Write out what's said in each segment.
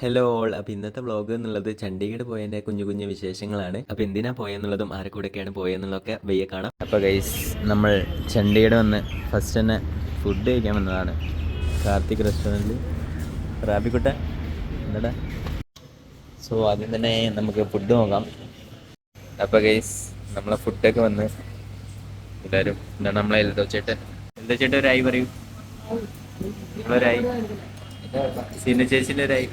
Hello all അപ്പോൾ ഇന്നത്തെ vlog എന്നുള്ളത് ചണ്ഡീഗഡ് പോയതിന്റെ കുഞ്ഞു കുഞ്ഞു വിശേഷങ്ങളാണ്. അപ്പോൾ എന്തിനാ പോയെന്നുള്ളതും ആരെ കൂടെയൊക്കെയാണ് പോയെന്നുള്ളതൊക്കെ വയ്യ കാണാം. അപ്പോൾ ഗൈസ് നമ്മൾ ചണ്ഡീഗഡ് വന്ന് ഫസ്റ്റ് തന്നെ ഫുഡ് കഴിക്കാൻ വന്നതാണ്. കാർത്തിക് റെസ്റ്റോറന്റിൽ റാബിക്കുട്ട എന്താ സോ ആദ്യം തന്നെ നമുക്ക് ഫുഡ് നോക്കാം. അപ്പോൾ ഗൈസ് നമ്മളെ ഫുഡൊക്കെ വന്ന് എല്ലാവരും നമ്മളെ എൽദോ ചേട്ടൻ. എൽദോ ചേട്ടൻ ഒരായി പറയൂ. നിങ്ങളൊരായി. സീന ചേച്ചിന്റെ ഒരായി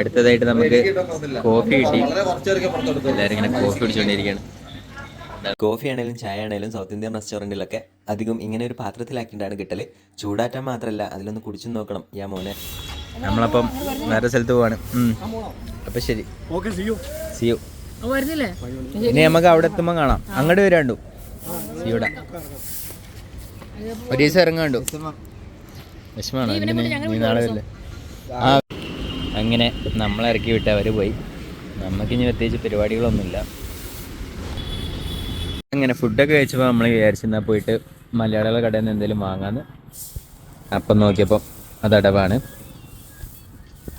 അടുത്തതായിട്ട് നമുക്ക് കോഫി കിട്ടി. എല്ലാവരും ഇങ്ങനെ കോഫി കുടിച്ചുകൊണ്ടിരിക്കുകയാണ് കോഫി ആണെങ്കിലും ചായ ആണെങ്കിലും സൗത്ത് ഇന്ത്യൻ റെസ്റ്റോറന്റിലൊക്കെ അധികം ഇങ്ങനെ ഒരു പാത്രത്തിലാക്കിയിട്ടാണ് കിട്ടൽ. ചൂടാറ്റാൻ മാത്രമല്ല അതിലൊന്ന് കുടിച്ചു നോക്കണം. യാ മോനെ. നമ്മളപ്പം വേറെ സ്ഥലത്ത് പോവാണ്. അപ്പൊ ശരി. സിയു ഇനി നമുക്ക് അവിടെ എത്തുമ്പോൾ കാണാം. അങ്ങോട്ട് വരാണ്ടു സിയുടെ ഒരു ദിവസം ഇറങ്ങാണ്ടു വിഷമാണ് നീ നാളെ വരില്ലേ? ആ അങ്ങനെ നമ്മളെ ഇറക്കി വിട്ട് അവർ പോയി. നമുക്കിനി പ്രത്യേകിച്ച് പരിപാടികളൊന്നുമില്ല. അങ്ങനെ ഫുഡൊക്കെ കഴിച്ചപ്പോൾ നമ്മൾ വിചാരിച്ചെന്നാൽ പോയിട്ട് മലയാളികളുടെ കടയിൽ നിന്ന് എന്തെങ്കിലും വാങ്ങാന്ന്. അപ്പം നോക്കിയപ്പോൾ അത് അടവാണ്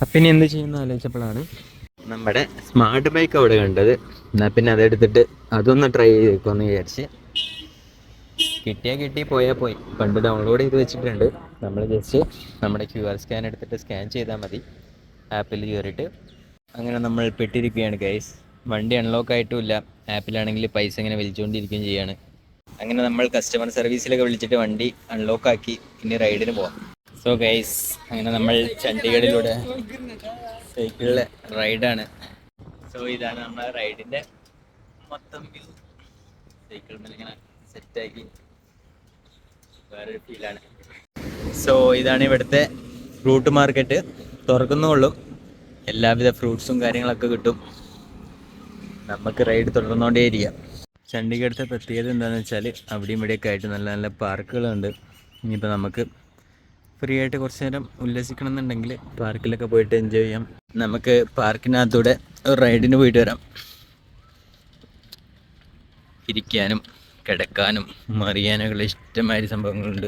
അപ്പം ഇനി എന്ത് ചെയ്യുന്ന ആലോചിച്ചപ്പോഴാണ് നമ്മുടെ സ്മാർട്ട് ബൈക്ക് അവിടെ കണ്ടത്. എന്നാൽ പിന്നെ അതെടുത്തിട്ട് അതൊന്ന് ട്രൈ ചെയ്തേക്കുമെന്ന് വിചാരിച്ച്. കിട്ടിയാൽ കിട്ടി പോയാൽ പോയി. പണ്ട് ഡൗൺലോഡ് ചെയ്ത് വെച്ചിട്ടുണ്ട്. നമ്മൾ ജസ്റ്റ് നമ്മുടെ ക്യു ആർ സ്കാൻ എടുത്തിട്ട് സ്കാൻ ചെയ്താൽ മതി. ആപ്പിൽ കയറിയിട്ട് അങ്ങനെ നമ്മൾ പെട്ടിരിക്കുകയാണ് ഗൈസ് വണ്ടി അൺലോക്ക് ആയിട്ടുമില്ല. ആപ്പിലാണെങ്കിൽ പൈസ ഇങ്ങനെ വലിച്ചുകൊണ്ടിരിക്കുകയും ചെയ്യാണ്. അങ്ങനെ നമ്മൾ കസ്റ്റമർ സർവീസിലൊക്കെ വിളിച്ചിട്ട് വണ്ടി അൺലോക്ക് ആക്കി ഇനി റൈഡിന് പോവാം. സോ ഗൈസ് അങ്ങനെ നമ്മൾ ചണ്ഡീഗഡിലൂടെ സൈക്കിളിലെ റൈഡാണ് സോ ഇതാണ് നമ്മളെ റൈഡിന്റെ മൊത്തം വ്യൂ സൈക്കിൾ ഇങ്ങനെ സെറ്റാക്കി വേറൊരു ഫീലാണ് സോ ഇതാണ് ഇവിടുത്തെ റൂട്ട് മാർക്കറ്റ് തുറക്കുന്നുള്ളൂ. എല്ലാവിധ ഫ്രൂട്ട്സും കാര്യങ്ങളൊക്കെ കിട്ടും. നമുക്ക് റൈഡ് തുടർന്നുകൊണ്ടേയിരിക്കാം. ചണ്ഡീഗഡത്തെ പ്രത്യേകത എന്താണെന്ന് വെച്ചാൽ അവിടെയും ഇവിടെയൊക്കെ ആയിട്ട് നല്ല നല്ല പാർക്കുകളുണ്ട്. ഇനിയിപ്പോൾ നമുക്ക് ഫ്രീ ആയിട്ട് കുറച്ച് നേരം ഉല്ലസിക്കണം എന്നുണ്ടെങ്കിൽ പാർക്കിലൊക്കെ പോയിട്ട് എൻജോയ് ചെയ്യാം. നമുക്ക് പാർക്കിനകത്തൂടെ റൈഡിന് പോയിട്ട് വരാം. ഇരിക്കാനും കിടക്കാനും മറിയാനൊക്കെ ഇഷ്ടമായ സംഭവങ്ങളുണ്ട്.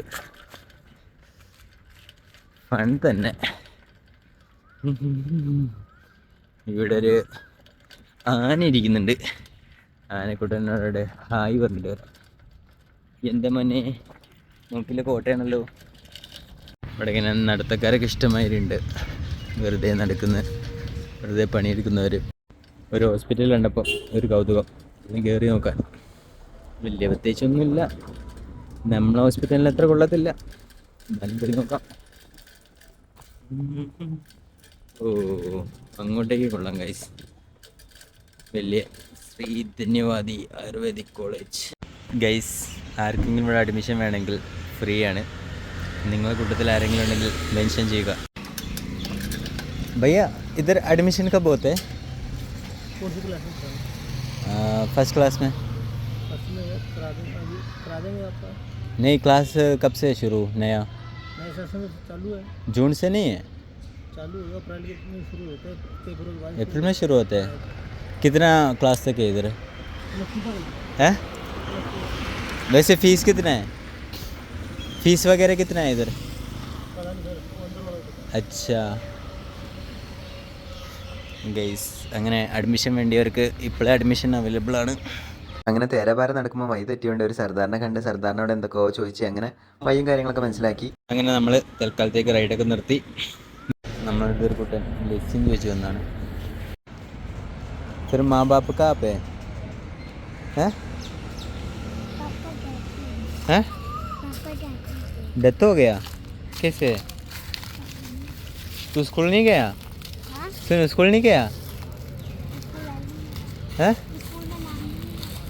ഫൺ തന്നെ. ഇവിടെ ഒരു ആന ഇരിക്കുന്നുണ്ട്. ആനക്കൂട്ടനോടെ ഹായ് പറഞ്ഞിട്ട് വരാം. എന്റെ മോനെ? നോക്കില്ല കോട്ടയാണല്ലോ. ഇവിടെ ഇങ്ങനെ നടത്തക്കാരൊക്കെ ഇഷ്ടമായിട്ടുണ്ട്. വെറുതെ നടക്കുന്ന വെറുതെ പണിയെടുക്കുന്നവർ ഒരു ഹോസ്പിറ്റലിൽ കണ്ടപ്പോൾ ഒരു കൗതുകം. കയറി നോക്കാൻ. വലിയ പ്രത്യേകിച്ചൊന്നുമില്ല. നമ്മളെ ഹോസ്പിറ്റലിൽ അത്ര കൊള്ളത്തില്ല. എന്നാലും കയറി നോക്കാം. ഓ അങ്ങോട്ടേക്ക് കൊള്ളാം ഗൈസ് വലിയ Sree Dhanyavadi ayurvedic college guys ആർക്കെങ്കിലും ഇവിടെ അഡ്മിഷൻ വേണമെങ്കിൽ ഫ്രീ ആണ് നിങ്ങളുടെ കൂട്ടത്തിൽ ആരെങ്കിലും ഉണ്ടെങ്കിൽ മെൻഷൻ ചെയ്യുക भैया इधर एडमिशन कब होते हैं कौन सी क्लास में फर्स्ट क्लास में फर्स्ट में करा देंगे अभी करा देंगे आपका नहीं क्लास कब से शुरू नया नए सेशन में चालू है जून से नहीं है चालू होगा अप्रैल के में शुरू होता है फेब्रुआरी के बाद अप्रैल में शुरू होते हैं कितना क्लास तक है इधर है वैसे फीस कितना है फीस वगैरह कितना है इधर पता नहीं सर अंदर वाला होता അച്ഛാ ഗൈസ് അങ്ങനെ അഡ്മിഷൻ വേണ്ടിയവർക്ക് ഇപ്പോഴേ അഡ്മിഷൻ അവൈലബിൾ ആണ് അങ്ങനെ തേരപാര നടക്കുമ്പോൾ വഴി തെറ്റിയോണ്ട് ഒരു സർദാറിനെ കണ്ട് സർദാറിനോട് എന്തൊക്കെയോ ചോദിച്ച് അങ്ങനെ വഴിയും കാര്യങ്ങളൊക്കെ മനസ്സിലാക്കി അങ്ങനെ നമ്മൾ തൽക്കാലത്തേക്ക് റൈഡൊക്കെ നിർത്തി നമ്മളുടെ ഒരു കുട്ടൻ ലക്ഷ്യം ചോദിച്ചു വന്നാണ് फिर माँ बाप कहाँ पे हैं हैं डेथ हो गया कैसे तू स्कूल नहीं गया तू स्कूल नहीं गया हैं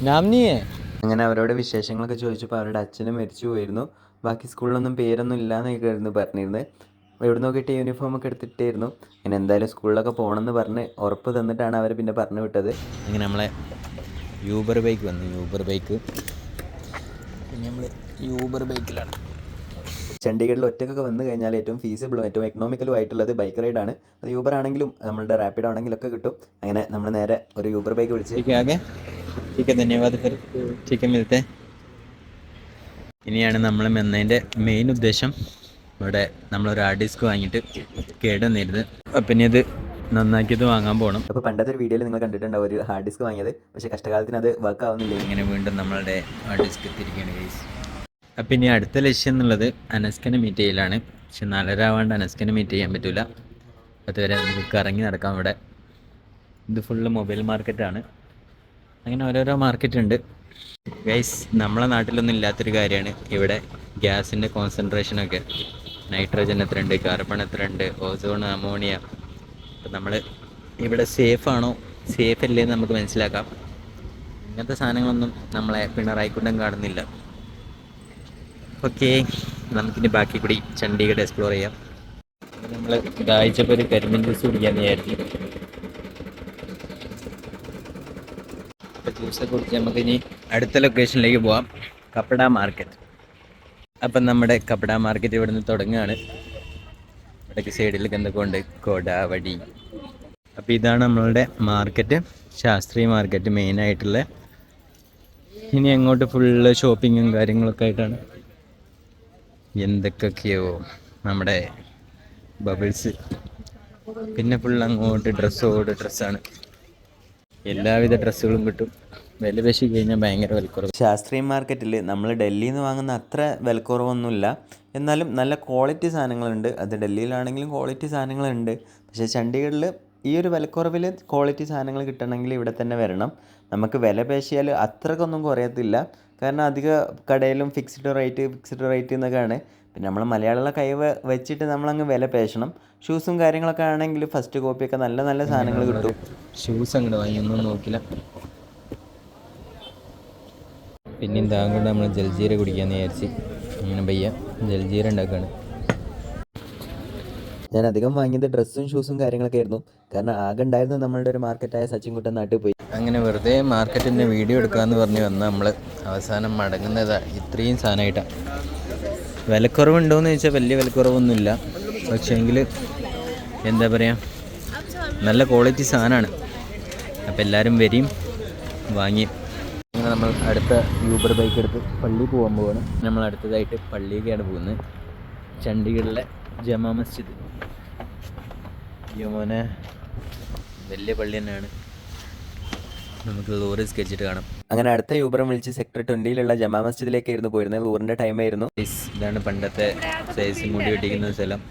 നാം നീയേ അങ്ങനെ അവരോട് വിശേഷങ്ങളൊക്കെ ചോദിച്ചപ്പോൾ അവരുടെ അച്ഛനും മരിച്ചു പോയിരുന്നു ബാക്കി സ്കൂളിലൊന്നും പേരൊന്നും ഇല്ലാന്നൊക്കെയായിരുന്നു പറഞ്ഞിരുന്നത് എവിടെ നോക്കിയിട്ട് യൂണിഫോം ഒക്കെ എടുത്തിട്ടായിരുന്നു. അങ്ങനെ എന്തായാലും സ്കൂളിലൊക്കെ പോകണമെന്ന് പറഞ്ഞ് ഉറപ്പ് തന്നിട്ടാണ് അവർ പിന്നെ പറഞ്ഞു വിട്ടത്. ഇങ്ങനെ നമ്മളെ യൂബർ ബൈക്ക് വന്നു. യൂബർ ബൈക്ക് പിന്നെ നമ്മൾ യൂബർ ബൈക്കിലാണ് ചണ്ഡീഗഡിൽ ഒറ്റക്കൊക്കെ വന്നു കഴിഞ്ഞാൽ ഏറ്റവും ഫീസിബിളും ഏറ്റവും എക്കണോമിക്കലും ആയിട്ടുള്ളത് ബൈക്ക് റൈഡാണ് അത് യൂബർ ആണെങ്കിലും നമ്മളുടെ റാപ്പിഡ് ആണെങ്കിലും ഒക്കെ കിട്ടും. അങ്ങനെ നമ്മൾ നേരെ ഒരു യൂബർ ബൈക്ക് വിളിച്ച് ഇനിയാണ് നമ്മൾ മെന്നതിന്റെ മെയിൻ ഉദ്ദേശം. ഇവിടെ നമ്മളൊരു ഹാർഡ് ഡിസ്ക് വാങ്ങിയിട്ട് കേടുവന്നിരുന്ന്. പിന്നെ ഇത് നന്നാക്കിയത് വാങ്ങാൻ പോകണം അപ്പോൾ പണ്ടത്തെ ഒരു വീഡിയോയിൽ നിങ്ങൾ കണ്ടിട്ടുണ്ടാവും ഒരു ഹാർഡ് ഡിസ്ക് വാങ്ങിയത്. പക്ഷേ കഷ്ടകാലത്തിന് അത് വർക്ക് ആവുന്നില്ല. ഇങ്ങനെ വീണ്ടും നമ്മളുടെ ഹാർഡ് ഡിസ്ക് എത്തിയിരിക്കുകയാണ് ഗൈസ് അപ്പം ഇനി അടുത്ത ലക്ഷ്യം എന്നുള്ളത് അനസ്കനെ മീറ്റ് ചെയ്യലാണ്. പക്ഷെ നാലര ആവാണ്ട് അനസ്കനെ മീറ്റ് ചെയ്യാൻ പറ്റില്ല അതുവരെ നമുക്ക് ഇറങ്ങി നടക്കാം ഇവിടെ. ഇത് ഫുള്ള് മൊബൈൽ മാർക്കറ്റാണ് അങ്ങനെ ഓരോരോ മാർക്കറ്റ് ഉണ്ട്. ഗൈസ് നമ്മളെ നാട്ടിലൊന്നും ഇല്ലാത്തൊരു കാര്യമാണ് ഇവിടെ ഗ്യാസിന്റെ കോൺസെൻട്രേഷനൊക്കെ നൈട്രജൻ എത്ര ഉണ്ട് കാർബൺ എത്ര ഉണ്ട് ഓസോൺ അമോണിയ അപ്പം നമ്മൾ ഇവിടെ സേഫ് ആണോ? സേഫ് അല്ലേ എന്ന് നമുക്ക് മനസ്സിലാക്കാം. ഇങ്ങനത്തെ സാധനങ്ങളൊന്നും നമ്മളെ പിണറായിക്കൊണ്ടും കാണുന്നില്ല. ഓക്കെ നമുക്കിനി ബാക്കി കൂടി ചണ്ഡീഗഡ് എക്സ്പ്ലോർ ചെയ്യാം. നമ്മൾ ദാഹിച്ചപ്പോൾ ഒരു കരിമീൻ ജ്യൂസ് കുടിക്കാമെന്ന് വിചാരിച്ചു. ജ്യൂസൊക്കെ കുടിച്ച് നമുക്കിനി അടുത്ത ലൊക്കേഷനിലേക്ക് പോവാം. കപ്പട മാർക്കറ്റ് അപ്പം നമ്മുടെ കപട മാർക്കറ്റ് ഇവിടെ നിന്ന് തുടങ്ങുകയാണ്. ഇടയ്ക്ക് സൈഡിൽ ഉണ്ട് അപ്പം അപ്പോൾ ഇതാണ് നമ്മളുടെ മാർക്കറ്റ്. ശാസ്ത്രീയ മാർക്കറ്റ് മെയിനായിട്ടുള്ള. ഇനി അങ്ങോട്ട് ഫുള്ള് ഷോപ്പിങ്ങും കാര്യങ്ങളൊക്കെ ആയിട്ടാണ്. എന്തൊക്കെയൊക്കെയോ നമ്മുടെ ബബിൾസ് പിന്നെ ഫുൾ അങ്ങോട്ട് ഡ്രസ്സോട് ഡ്രസ്സാണ് എല്ലാവിധ ഡ്രസ്സുകളും കിട്ടും. വില പേശി കഴിഞ്ഞാൽ ഭയങ്കര വിലക്കുറവ്. ശാസ്ത്രീയ മാർക്കറ്റിൽ നമ്മൾ ഡൽഹിയിൽ നിന്ന് വാങ്ങുന്ന അത്ര വിലക്കുറവൊന്നുമില്ല. എന്നാലും നല്ല ക്വാളിറ്റി സാധനങ്ങളുണ്ട്. അത് ഡൽഹിയിലാണെങ്കിലും ക്വാളിറ്റി സാധനങ്ങളുണ്ട്. പക്ഷേ ചണ്ഡീഗഡിൽ ഈ ഒരു വിലക്കുറവിൽ ക്വാളിറ്റി സാധനങ്ങൾ കിട്ടണമെങ്കിൽ ഇവിടെ തന്നെ വരണം. നമുക്ക് വിലപേശിയാൽ അത്രക്കൊന്നും കുറയത്തില്ല. കാരണം അധിക കടയിലും ഫിക്സ്ഡ് റേറ്റ് ഫിക്സ്ഡ് റേറ്റ് എന്നൊക്കെയാണ്. പിന്നെ നമ്മൾ മലയാളികളെ കൈ വെച്ചിട്ട് നമ്മളങ്ങ് വില പേശണം ഷൂസും കാര്യങ്ങളൊക്കെ ആണെങ്കിൽ ഫസ്റ്റ് കോപ്പിയൊക്കെ നല്ല നല്ല സാധനങ്ങൾ കിട്ടും. ഷൂസ് അങ്ങോട്ട് വാങ്ങി ഒന്നും നോക്കില്ല. പിന്നെയും താങ്കളുടെ നമ്മൾ ജൽജീര കുടിക്കാന്ന് വിചാരിച്ച് അങ്ങനെ പയ്യ ജൽജീര ഉണ്ടാക്കുകയാണ് ഞാൻ അധികം വാങ്ങിയത് ഡ്രസ്സും ഷൂസും കാര്യങ്ങളൊക്കെ ആയിരുന്നു. കാരണം ആകെ ഉണ്ടായിരുന്നത് നമ്മളുടെ ഒരു മാർക്കറ്റായ സച്ചിൻ കുട്ടൻ നാട്ടിൽ പോയി. അങ്ങനെ വെറുതെ മാർക്കറ്റിന്റെ വീഡിയോ എടുക്കാമെന്ന് പറഞ്ഞ് വന്ന് നമ്മൾ അവസാനം മടങ്ങുന്നതാ ഇത്രയും സാധനമായിട്ടാണ് വിലക്കുറവുണ്ടോയെന്ന് ചോദിച്ചാൽ വലിയ വിലക്കുറവൊന്നുമില്ല. പക്ഷേങ്കിൽ എന്താ പറയുക നല്ല ക്വാളിറ്റി സാധനമാണ് അപ്പോൾ എല്ലാവരും വരിയും വാങ്ങി അങ്ങനെ നമ്മൾ അടുത്ത യൂബർ ബൈക്ക് എടുത്ത് പള്ളി പോകാൻ പോവാണ്. നമ്മൾ അടുത്തതായിട്ട് പള്ളിയിലേക്കാണ് പോകുന്നത്. ചണ്ഡീഗഡിലെ ജമാ മസ്ജിദ്. യമോനെ വലിയ പള്ളി തന്നെയാണ്. നമുക്ക് ലോറി സ്കെച്ചിട്ട് കാണാം. അങ്ങനെ അടുത്ത യൂബറും വിളിച്ച് സെക്ടർ ട്വന്റിയിലുള്ള ജമാ മസ്ജിദിലേക്കായിരുന്നു പോയിരുന്നത്. ഊറിന്റെ ടൈമായിരുന്നു ഇതാണ് പണ്ടത്തെ സൈസ് മുടി വെട്ടിക്കുന്ന സ്ഥലം.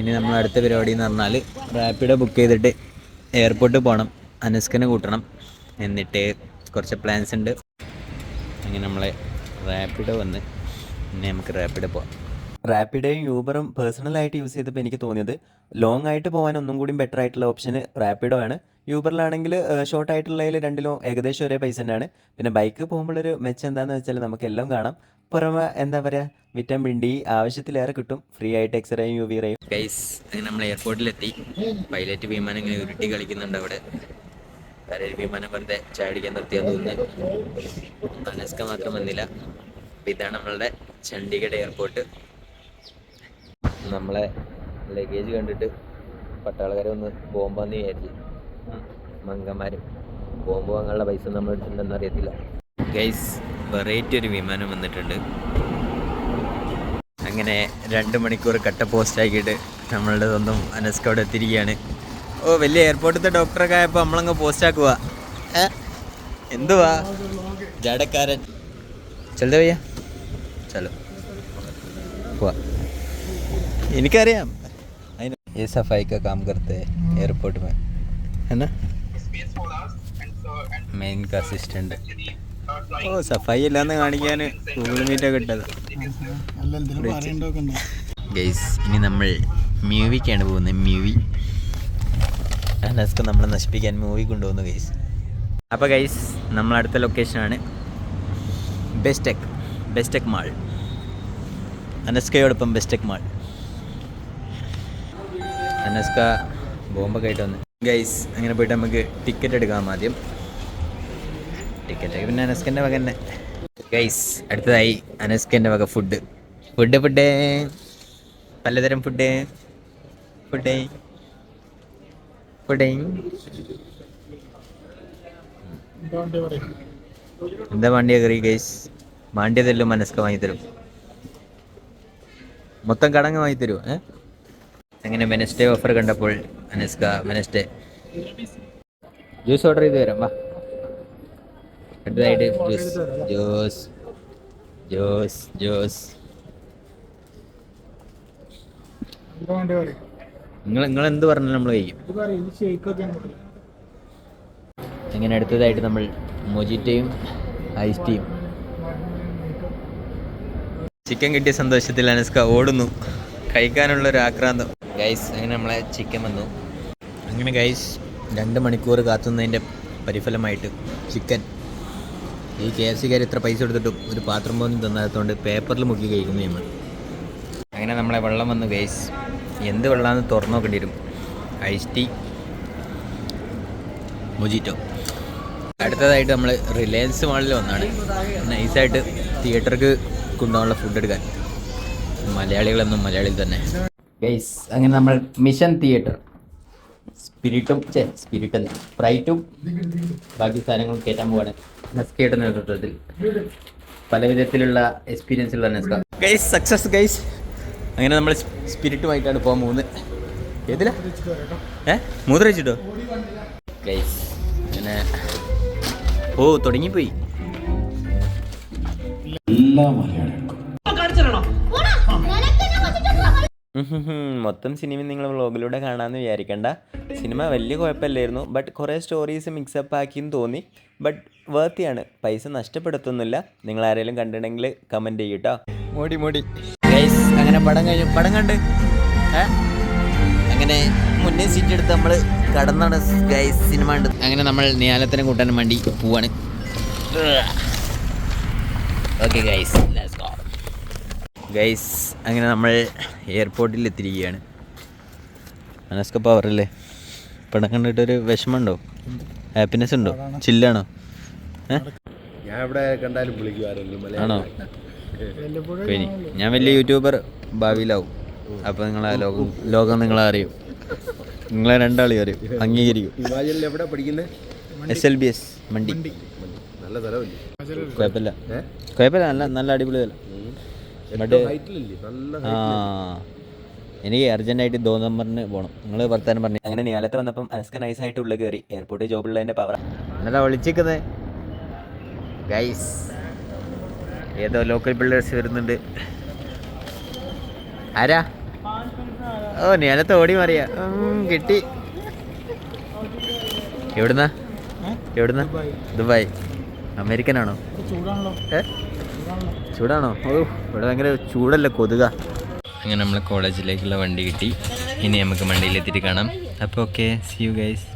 ഇനി നമ്മൾ അടുത്ത പരിപാടി എന്ന് പറഞ്ഞാൽ റാപ്പിഡോ ബുക്ക് ചെയ്തിട്ട് എയർപോർട്ടിൽ പോകണം അനസ്കനെ കൂട്ടണം. എന്നിട്ട് കുറച്ച് പ്ലാൻസ് ഉണ്ട്. അങ്ങനെ നമ്മളെ റാപ്പിഡോ വന്ന് പിന്നെ നമുക്ക് റാപ്പിഡോ പോവാം. റാപ്പിഡോയും യൂബറും പേഴ്സണലായിട്ട് യൂസ് ചെയ്തപ്പോൾ എനിക്ക് തോന്നിയത് ലോങ് ആയിട്ട് പോകാൻ ഒന്നും കൂടി ബെറ്റർ ആയിട്ടുള്ള ഓപ്ഷൻ റാപ്പിഡോ ആണ്. യൂബറിലാണെങ്കിൽ ഷോർട്ട് ആയിട്ടുള്ളതിൽ രണ്ടിലും ഏകദേശം ഒരേ പൈസ തന്നെയാണ്. പിന്നെ ബൈക്ക് പോകുമ്പോഴൊരു മെച്ചം എന്താണെന്ന് വെച്ചാൽ നമുക്ക് എല്ലാം കാണാം. പുറമെ എന്താ പറയുക വിറ്റമിൻ ഡി ആവശ്യത്തിലേറെ കിട്ടും. ഫ്രീ ആയിട്ട് എക്സ്റേയും യു വി റേയും ഗൈസ് അങ്ങനെ നമ്മൾ എയർപോർട്ടിലെത്തി പൈലറ്റ് വിമാനം ഇങ്ങനെ ഉരുട്ടി കളിക്കുന്നുണ്ട് അവിടെ. ഒരു വിമാനം വെറുതെ ചാടിക്കാൻ നിർത്തിയെന്ന് തോന്നുന്നു. അനസ്ക മാത്രം വന്നില്ല. ഇതാണ് നമ്മളുടെ ചണ്ഡീഗഡ് എയർപോർട്ട്. നമ്മളെ ലഗേജ് കണ്ടിട്ട് പട്ടാളക്കാരെ ഒന്ന് ബോംബാന്ന് വിചാരിച്ചു. മങ്കന്മാരും ബോംബ് വാങ്ങാനുള്ള പൈസ നമ്മൾ എടുത്തിട്ടുണ്ടെന്ന് അറിയത്തില്ല. ഗൈസ് വെറൈറ്റി ഒരു വിമാനം വന്നിട്ടുണ്ട്. അങ്ങനെ രണ്ട് മണിക്കൂർ കട്ട പോസ്റ്റ് ആക്കിയിട്ട് നമ്മളുടെ സ്വന്തം അനസ്ക അവിടെ എത്തിയിരിക്കുകയാണ്. ഓ വലിയ എയർപോർട്ടിലത്തെ ഡോക്ടറൊക്കെ ആയപ്പോൾ നമ്മളങ്ങ് പോസ്റ്റ് ആക്കുക ഏ എന്തുവാ ജാടക്കാരൻ ചെലുത ഭയ്യ ചലോ പോവാ എനിക്കറിയാം അതിന് ये सफाई का काम करते हैं एयरपोर्ट में है ना मैं इनका असिस्टेंट ഓ സഫായി ഇല്ലാന്ന് കാണിക്കാൻ ഗൂഗിൾ മീറ്റ് ഒക്കെ ഇട്ടത് അല്ല എന്തെങ്കിലും പറയണ്ടൊക്കെ ഉണ്ടോ ഗൈസ് ഇനി നമ്മൾ മ്യൂവിക്കാണ് പോകുന്നത് മ്യൂവി അനസ്ക നമ്മളെ നശിപ്പിക്കാൻ മൂവി കൊണ്ടുപോകുന്നു ഗൈസ് അപ്പോൾ ഗൈസ് നമ്മൾ അടുത്ത ലൊക്കേഷനാണ് ബെസ്റ്റെക് ബെസ്റ്റെക് മാൾ അനസ്കയോടൊപ്പം ബെസ്റ്റെക് മാൾ അനസ്ക ബോംബൊക്കെ ആയിട്ട് വന്ന്. ഗൈസ് അങ്ങനെ പോയിട്ട് നമുക്ക് ടിക്കറ്റ് എടുക്കാം ആദ്യം. ടിക്കറ്റ് പിന്നെ അനസ്കന്റെ വക തന്നെ. ഗൈസ് അടുത്തതായി അനസ്കന്റെ വക ഫുഡ് ഫുഡ് ഫുഡ് പലതരം ഫുഡ് ഫുഡ് ഫുഡ് എന്താ പറയും എന്താ മാണ്ടിയ കറി ഗൈസ് മാണ്ടിയതെല്ലാം വാങ്ങി തരും. മൊത്തം കടങ്ങ് വാങ്ങി തരും ഏ? അങ്ങനെ വെനസ്ഡേ ഓഫർ കണ്ടപ്പോൾ അനസ്ക വെനസ്ഡേ ജ്യൂസ് ഓർഡർ ചെയ്ത് തരാം വാ. അടുത്തതായിട്ട് ജ്യൂസ് ജ്യൂസ് ജ്യൂസ് ജ്യൂസ് നിങ്ങൾ നിങ്ങൾ എന്ത് പറഞ്ഞാലും നമ്മൾ കഴിക്കും. അങ്ങനെ അടുത്തതായിട്ട് നമ്മൾ മൊജിറ്റയും ഐസ് ടീയും. ചിക്കൻ കിട്ടിയ സന്തോഷത്തിൽ അനസ്ക ഓടുന്നു. കഴിക്കാനുള്ള ഒരു ആക്രാന്തം. ഗൈസ് അങ്ങനെ നമ്മളെ ചിക്കൻ വന്നു. അങ്ങനെ ഗൈസ് രണ്ട് മണിക്കൂർ കാത്തുന്നതിന്റെ പരിഫലമായിട്ട് ചിക്കൻ. ഈ കെ എഫ് സിക്കാർ ഇത്ര പൈസ കൊടുത്തിട്ടും ഒരു പാത്രം പോലും തന്നാത്തതുകൊണ്ട് പേപ്പറിൽ മുക്കി കഴിക്കുന്നു നമ്മൾ അങ്ങനെ നമ്മളെ വെള്ളം വന്നു ഗൈസ് എന്ത് വെള്ളമാണെന്ന് തുറന്നു നോക്കേണ്ടി വരും. ഐസ് ടീ മൊജിറ്റോ അടുത്തതായിട്ട് നമ്മൾ റിലയൻസ് മാളിൽ വന്നാണ്. നൈസായിട്ട് തിയേറ്റർക്ക് കൊണ്ടുപോകാനുള്ള ഫുഡ് എടുക്കാൻ. മലയാളികളെന്നും മലയാളിയിൽ തന്നെ. ഗൈസ് അങ്ങനെ നമ്മൾ മിഷൻ തിയേറ്റർ സ്പിരിറ്റും ചേ സ്പിരിറ്റ് തന്നെ സ്പ്രൈറ്റും ബാക്കി സാധനങ്ങളും കയറ്റാൻ പോവാണ്. നെസ്കയുടെ നേതൃത്വത്തിൽ പല വിധത്തിലുള്ള എക്സ്പീരിയൻസ് ഉള്ള നെസ്ക ഗൈസ് സക്സസ് ഗൈസ് അങ്ങനെ നമ്മൾ സ്പിരിറ്റുമായിട്ടാണ് പോകാൻ പോകുന്നത്. ഏതിലാ? ഏ? മൂത്ര വെച്ചിട്ടോ ഗൈസ് അങ്ങനെ. ഓ തുടങ്ങിപ്പോയി. മൊത്തം സിനിമ നിങ്ങൾ വ്ളോഗിലൂടെ കാണാമെന്ന് വിചാരിക്കണ്ട. സിനിമ വലിയ കുഴപ്പമില്ലായിരുന്നു. ബട്ട് കുറേ സ്റ്റോറീസ് മിക്സപ്പ് ആക്കിയെന്ന് തോന്നി. ബട്ട് വേർത്തിയാണ് പൈസ നഷ്ടപ്പെടുത്തുന്നില്ല നിങ്ങൾ ആരെങ്കിലും കണ്ടിട്ടുണ്ടെങ്കിൽ കമന്റ് ചെയ്യൂട്ടോ മോടി മോടി. അങ്ങനെ പടം കഴിഞ്ഞു. പടം കണ്ട്. അങ്ങനെ മുന്നേ സീറ്റ് എടുത്ത് നമ്മൾ കടന്നാണ് ഗൈസ് സിനിമ ഉണ്ട് അങ്ങനെ നമ്മൾ നിയാലത്തിനെ കൂട്ടാൻ വേണ്ടി പോവാണ്. ഓക്കെ ഗൈസ് ഗൈസ് അങ്ങനെ നമ്മൾ എയർപോർട്ടിൽ എത്തിയിരിക്കുകയാണ്. മനസ്ക പവറല്ലേ പടം കണ്ടിട്ടൊരു വിഷമമുണ്ടോ? ഹാപ്പിനെസ് ഉണ്ടോ? ചില്ലാണോ ഞാൻ ഇവിടെ കണ്ടാലും വിളിക്കും ആരെങ്കിലും ആണോ? ഞാൻ വലിയ യൂട്യൂബർ ഭാവിയിലാവും. അപ്പൊ നിങ്ങളെ ലോകം ലോകം നിങ്ങളെ അറിയും. നിങ്ങളെ രണ്ടാളെയും അറിയും. അംഗീകരിക്കും. ഹിമാചലിൽ എവിടെ പഠിക്കുന്നത് എസ് എൽ ബി എസ് മണ്ടി. നല്ല സ്ഥലമല്ലേ? കുഴപ്പമില്ല. കുഴപ്പമില്ല. നല്ല നല്ല അടിപൊളി ബട്ട് ഹൈറ്റിലല്ലേ? നല്ല ആ. എനിക്ക് അർജന്റായിട്ട് ദോ നമ്പറിന് പോകണം നിങ്ങൾ വർത്താനം പറഞ്ഞു. അങ്ങനെ നിയാലത്ത് വന്നപ്പം അനസ്ക നൈസായിട്ട് ഉള്ളിൽ കയറി എയർപോർട്ടിൽ ജോബുള്ളതിന്റെ പവർ എന്നല്ല വിളിച്ചിരിക്കുന്നത് ഗൈസ് ഏതോ ലോക്കൽ ബിൽഡേഴ്സ് വരുന്നുണ്ട്. ആരാ? ഓ ഞാനത്ത് ഓടി മാറിയാ. കിട്ടി. എവിടുന്ന? എവിടുന്ന? ദുബായ്. അമേരിക്കനാണോ? ആണോ ചൂടാണോ? ഓ ഇവിടെ ഭയങ്കര ചൂടല്ലേ കൊതുക. അങ്ങനെ നമ്മൾ കോളേജിലേക്കുള്ള വണ്ടി കിട്ടി. ഇനി നമുക്ക് വണ്ടിയിലെത്തിയിട്ട് കാണാം. അപ്പോൾ ഓക്കെ സി യു ഗൈസ്